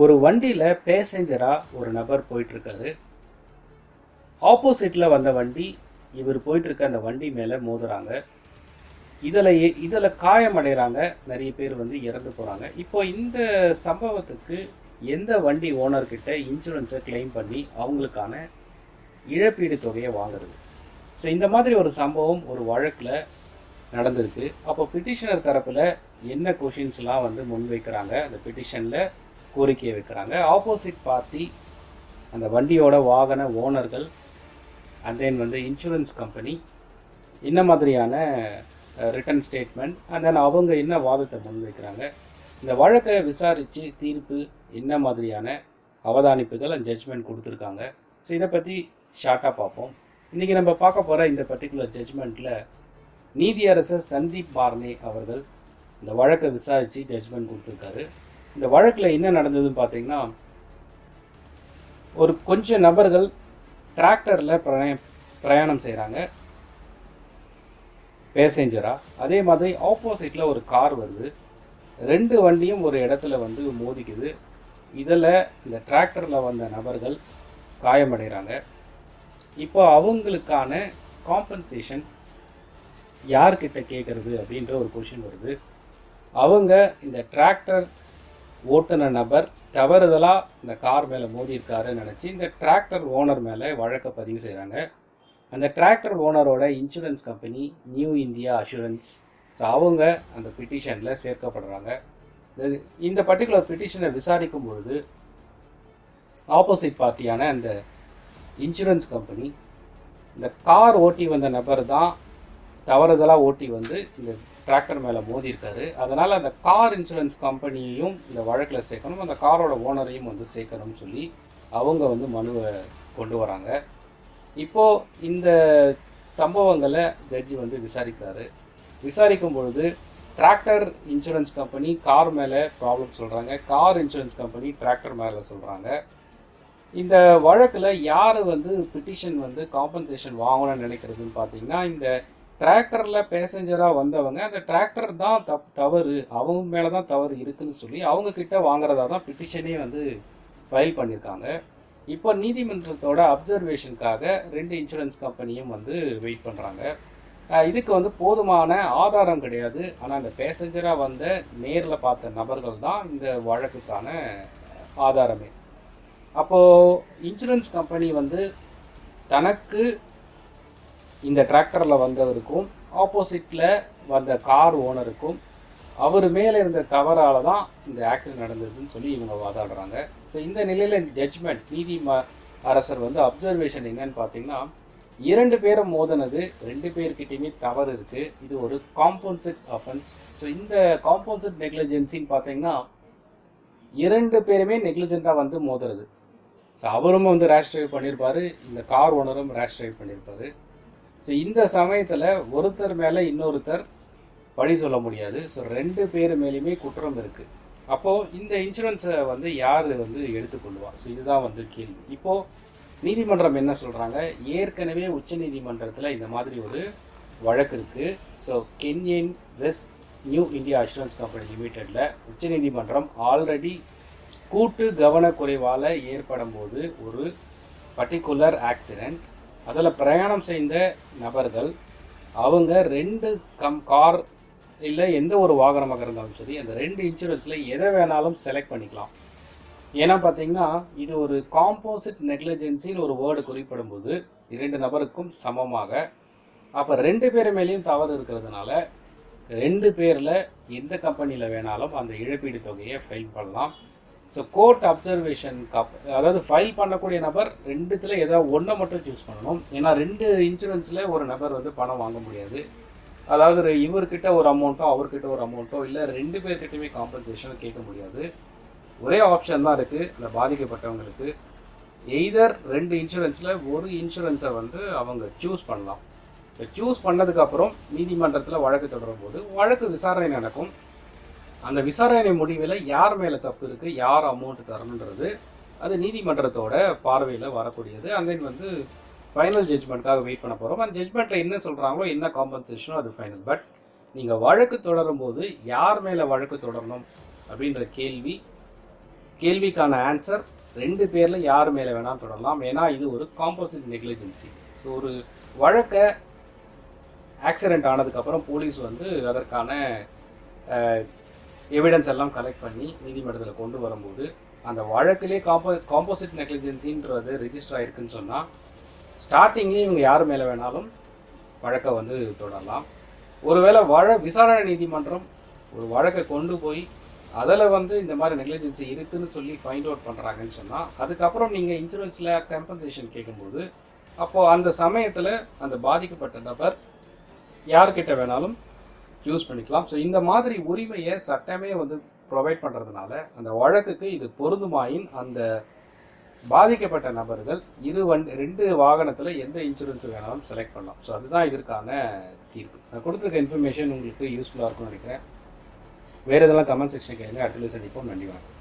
ஒரு வண்டியில் பேசஞ்சராக ஒரு நபர் போயிட்டுருக்காரு. ஆப்போசிட்டில் வந்த வண்டி இவர் போயிட்டுருக்க அந்த வண்டி மேலே மோதுறாங்க. இதில் இதில் காயமடைகிறாங்க நிறைய பேர் வந்து இறந்து போகிறாங்க இப்போ இந்த சம்பவத்துக்கு எந்த வண்டி ஓனர்கிட்ட இன்சூரன்ஸை கிளைம் பண்ணி அவங்களுக்கான இழப்பீடு தொகையை வாங்குறது? ஸோ இந்த மாதிரி ஒரு சம்பவம் ஒரு வழக்கில் நடந்திருக்கு. அப்போ பிட்டிஷனர் தரப்பில் என்ன கொஷின்ஸ்லாம் வந்து முன்வைக்கிறாங்க? அந்த பிட்டிஷனில் கோரிக்கையை வைக்கிறாங்க. ஆப்போசிட் பார்ட்டி அந்த வண்டியோட வாகன ஓனர்கள் அண்ட் தென் வந்து இன்சூரன்ஸ் கம்பெனி என்ன மாதிரியான ரிட்டன் ஸ்டேட்மெண்ட் அண்ட் தென் அவங்க என்ன வாதத்தை முன்வைக்கிறாங்க. இந்த வழக்கை விசாரித்து தீர்ப்பு என்ன மாதிரியான அவதானிப்புகள் அண்ட் ஜட்ஜ்மெண்ட் கொடுத்துருக்காங்க. ஸோ இதை பற்றி ஷார்ட்டாக பார்ப்போம். இன்றைக்கி நம்ம பார்க்க போகிற இந்த பர்டிகுலர் ஜட்ஜ்மெண்ட்டில் நீதியரசர் சந்தீப் பார்னே அவர்கள் இந்த வழக்கை விசாரித்து ஜட்ஜ்மெண்ட் கொடுத்துருக்காரு. இந்த வழக்கில் என்ன நடந்ததுன்னு பார்த்தீங்கன்னா ஒரு கொஞ்சம் நபர்கள் டிராக்டரில் பிரய பிரயாணம் செய்கிறாங்க பேசஞ்சராக அதே மாதிரி ஆப்போசிட்டில் ஒரு கார் வருது. ரெண்டு வண்டியும் ஒரு இடத்துல வந்து மோதிக்குது. இதில் இந்த டிராக்டரில் வந்த நபர்கள் காயமடைகிறாங்க இப்போ அவங்களுக்கான காம்பன்சேஷன் யார்கிட்ட கேட்குறது அப்படின்ற ஒரு கொஷின் வருது. அவங்க இந்த டிராக்டர் ஓட்டுன நபர் தவறுதலாக இந்த கார் மேலே மோதியிருக்காருன்னு நினச்சி இந்த டிராக்டர் ஓனர் மேலே வழக்கை பதிவு செய்கிறாங்க அந்த டிராக்டர் ஓனரோட insurance company new India assurance so அவங்க அந்த பிட்டிஷனில் சேர்க்கப்படுறாங்க. இந்த பர்டிகுலர் பிட்டிஷனை விசாரிக்கும் பொழுது ஆப்போசிட் பார்ட்டியான அந்த இன்சூரன்ஸ் கம்பெனி இந்த கார் ஓட்டி வந்த நபர் தான் தவறுதலாக ஓட்டி வந்து இந்த டிராக்டர் மேலே மோதியிருக்காரு. அதனால் அந்த கார் இன்சூரன்ஸ் கம்பெனியையும் இந்த வழக்கில் சேர்க்கணும். அந்த காரோட ஓனரையும் வந்து சேர்க்கணும்னு சொல்லி அவங்க வந்து மனுவை கொண்டு வராங்க. இப்போது இந்த சம்பவங்களை ஜட்ஜி வந்து விசாரிக்கிறாரு. விசாரிக்கும் பொழுது டிராக்டர் இன்சூரன்ஸ் கம்பெனி கார் மேலே ப்ராப்ளம் சொல்கிறாங்க கார் இன்சூரன்ஸ் கம்பெனி டிராக்டர் மேலே சொல்கிறாங்க இந்த வழக்கில் யார் வந்து பிட்டிஷன் வந்து காம்பன்சேஷன் வாங்கணும்னு நினைக்கிறதுன்னு பார்த்தீங்கன்னா இந்த டிராக்டரில் பேசஞ்சராக வந்தவங்க அந்த டிராக்டர் தான் தப் தவறு அவங்க மேலே தான் தவறு இருக்குன்னு சொல்லி அவங்க கிட்ட வாங்குறதா தான் பிட்டிஷனே வந்து ஃபைல் பண்ணியிருக்காங்க இப்போ நீதிமன்றத்தோட அப்சர்வேஷனுக்காக ரெண்டு இன்சூரன்ஸ் கம்பெனியும் வந்து வெயிட் பண்ணுறாங்க இதுக்கு வந்து போதுமான ஆதாரம் கிடையாது. ஆனால் அந்த பேசஞ்சராக வந்த நேரில் பார்த்த நபர்கள் தான் இந்த வழக்குக்கான ஆதாரமே. அப்போது இன்சூரன்ஸ் கம்பெனி வந்து தனக்கு இந்த டிராக்டரில் வந்தவருக்கும் ஆப்போசிட்டில் வந்த கார் ஓனருக்கும் அவர் மேலே இருந்த தவறால தான் இந்த ஆக்சிடென்ட் நடந்ததுன்னு சொல்லி இவங்க வாதாடுறாங்க. ஸோ இந்த நிலையில் ஜட்ஜ்மெண்ட் நீதி ம- அரசர் வந்து அப்சர்வேஷன் என்னன்னு பார்த்தீங்கன்னா இரண்டு பேரும் மோதினது ரெண்டு பேர்கிட்டையுமே தவறு இருக்குது இது ஒரு காம்போசிட் அஃபென்ஸ் ஸோ இந்த காம்போசிட் நெக்லிஜென்சின்னு பார்த்தீங்கன்னா இரண்டு பேருமே நெக்லிஜென்ட்டாக வந்து மோதுறது. ஸோ அவரும் வந்து ரேஷ் டிரைவ் பண்ணியிருப்பாரு இந்த கார் ஓனரும் ரேஷ் டிரைவ் பண்ணியிருப்பார் ஸோ இந்த சமயத்தில் ஒருத்தர் மேலே இன்னொருத்தர் பழி சொல்ல முடியாது. ஸோ ரெண்டு பேர் மேலேயுமே குற்றம் இருக்குது அப்போது இந்த இன்சூரன்ஸை வந்து யார் வந்து எடுத்துக்கொள்வா? ஸோ இதுதான் வந்து கேள்வி. இப்போது நீதிமன்றம் என்ன சொல்கிறாங்க ஏற்கனவே உச்சநீதிமன்றத்தில் இந்த மாதிரி ஒரு வழக்கு இருக்குது ஸோ கென்யன் வெஸ் நியூ இந்தியா அஷூரன்ஸ் கம்பெனி லிமிட்டெடில் உச்சநீதிமன்றம் ஆல்ரெடி கூட்டு கவனக்குறைவால் ஏற்படும் போது ஒரு பர்டிகுலர் ஆக்சிடெண்ட் அதில் பிரயாணம் செய்த நபர்கள் அவங்க ரெண்டு கம் கார் இல்லை எந்த ஒரு வாகனமாக இருந்தாலும் சரி அந்த ரெண்டு இன்சூரன்ஸில் எதை வேணாலும் செலக்ட் பண்ணிக்கலாம். ஏன்னா பார்த்தீங்கன்னா இது ஒரு காம்போசிட் நெக்லிஜென்சின்னு ஒரு வேர்டு குறிப்பிடும் போது இரண்டு நபருக்கும் சமமாக. அப்போ ரெண்டு பேர் மேலேயும் தவறு இருக்கிறதுனால ரெண்டு பேரில் எந்த கம்பெனியில் வேணாலும் அந்த இழப்பீடு தொகையை ஃபைல் பண்ணலாம். ஸோ கோர்ட் அப்சர்வேஷன் கப் அதாவது ஃபைல் பண்ணக்கூடிய நபர் ரெண்டுத்தில் ஏதாவது ஒன்றை மட்டும் சூஸ் பண்ணணும். ஏன்னா ரெண்டு இன்சூரன்ஸில் ஒரு நபர் வந்து பணம் வாங்க முடியாது. அதாவது இவர்கிட்ட ஒரு அமௌண்ட்டோ அவர்கிட்ட ஒரு அமௌண்ட்டோ இல்லை ரெண்டு பேர்கிட்டயுமே காம்பன்சேஷன் கேட்க முடியாது. ஒரே ஆப்ஷன் தான் இருக்குது அந்த பாதிக்கப்பட்டவங்களுக்கு எய்தர் ரெண்டு இன்சூரன்ஸில் ஒரு இன்சூரன்ஸை வந்து அவங்க சூஸ் பண்ணலாம். இப்போ சூஸ் பண்ணதுக்கப்புறம் நீதிமன்றத்தில் வழக்கு தொடரும் போது வழக்கு விசாரணை நடக்கும். அந்த விசாரணை முடிவில் யார் மேலே தப்பு இருக்குது யார் அமௌண்ட் தரணுன்றது அது நீதிமன்றத்தோட பார்வையில் வரக்கூடியது. அண்ட் then வந்து ஃபைனல் ஜட்ஜ்மெண்ட்காக வெயிட் பண்ண போகிறோம் அந்த ஜட்மெண்ட்டில் என்ன சொல்கிறாங்களோ என்ன காம்பன்சேஷனோ அது ஃபைனல் பட் நீங்கள் வழக்கு தொடரும் போது யார் மேலே வழக்கு தொடரணும் அப்படின்ற கேள்வி கேள்விக்கான ஆன்சர் ரெண்டு பேரில் யார் மேலே வேணாலும் தொடரலாம். ஏன்னா இது ஒரு காம்போசிட் நெக்லிஜென்சி ஸோ ஒரு வழக்கை ஆக்சிடென்ட் ஆனதுக்கப்புறம் போலீஸ் வந்து அதற்கான எவிடன்ஸ் எல்லாம் கலெக்ட் பண்ணி நீதிமன்றத்தில் கொண்டு வரும்போது அந்த வழக்கிலே காம்போ காம்போசிட் நெக்லிஜென்சின்றது ரிஜிஸ்டர் ஆயிருக்குன்னு சொன்னால் ஸ்டார்டிங்லேயும் இவங்க யார் மேலே வேணாலும் வழக்கை வந்து தொடரலாம். ஒருவேளை வழ விசாரணை நீதிமன்றம் ஒரு வழக்கை கொண்டு போய் அதில் வந்து இந்த மாதிரி நெக்லிஜென்சி இருக்குதுன்னு சொல்லி ஃபைண்ட் அவுட் பண்ணுறாங்கன்னு சொன்னால் அதுக்கப்புறம் நீங்கள் இன்சூரன்ஸில் கம்பன்சேஷன் கேட்கும்போது அப்போது அந்த சமயத்தில் அந்த பாதிக்கப்பட்ட நபர் யார்கிட்ட வேணாலும் யூஸ் பண்ணிக்கலாம். ஸோ இந்த மாதிரி உரிமையை சட்டமே வந்து ப்ரொவைட் பண்ணுறதுனால அந்த வழக்குக்கு இது பொருந்துமாயின் அந்த பாதிக்கப்பட்ட நபர்கள் இரு வண்டி ரெண்டு வாகனத்தில் எந்த இன்சூரன்ஸ் வேணாலும் செலக்ட் பண்ணலாம். ஸோ அதுதான் இதற்கான தீர்ப்பு. நான் கொடுத்துருக்க இன்ஃபர்மேஷன் உங்களுக்கு யூஸ்ஃபுல்லாக இருக்கும்னு நினைக்கிறேன். வேறு எதெல்லாம் கமெண்ட் செக்ஷன் கேளுங்க. அடுத்த சந்திப்போம். நன்றி வணக்கம்.